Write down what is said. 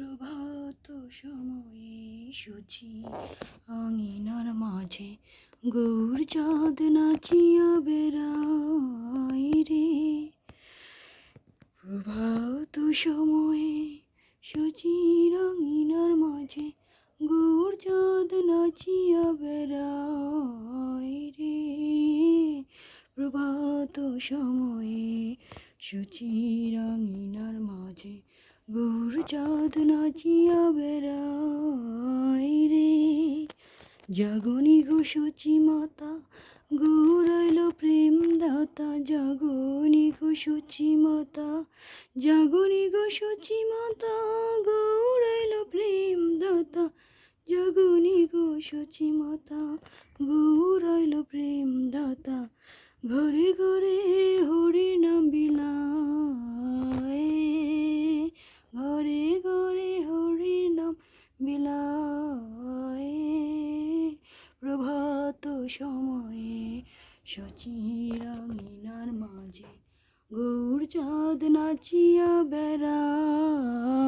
প্রভাত সময়ে সুচি আঙিনার মাঝে গৌর চাঁদ নাচিয়া বেড়াই রে। প্রভাত সময়ে সুচি আঙিনার মাঝে গৌর চাঁদ নাচিয়া বেড়াই রে। প্রভাত সময়ে সুচির আঙিনার মাঝে গৌর চাঁদ নাচিয়া বেড়াই রে। জাগনি গো সুচি মাতা গৌরাইল প্রেম দাতা। জাগনি গো সুচি মাতা, জাগনি গো সুচি মাতা গৌরাইল প্রেম দাতা। জাগনি গো সুচি মাতা গৌরাইল প্রেম দাতা। ঘরে ঘরে প্রভাত সময়ে সচিরাঙিনার মাঝে গৌর চাঁদ নাচিয়া বেড়াই রে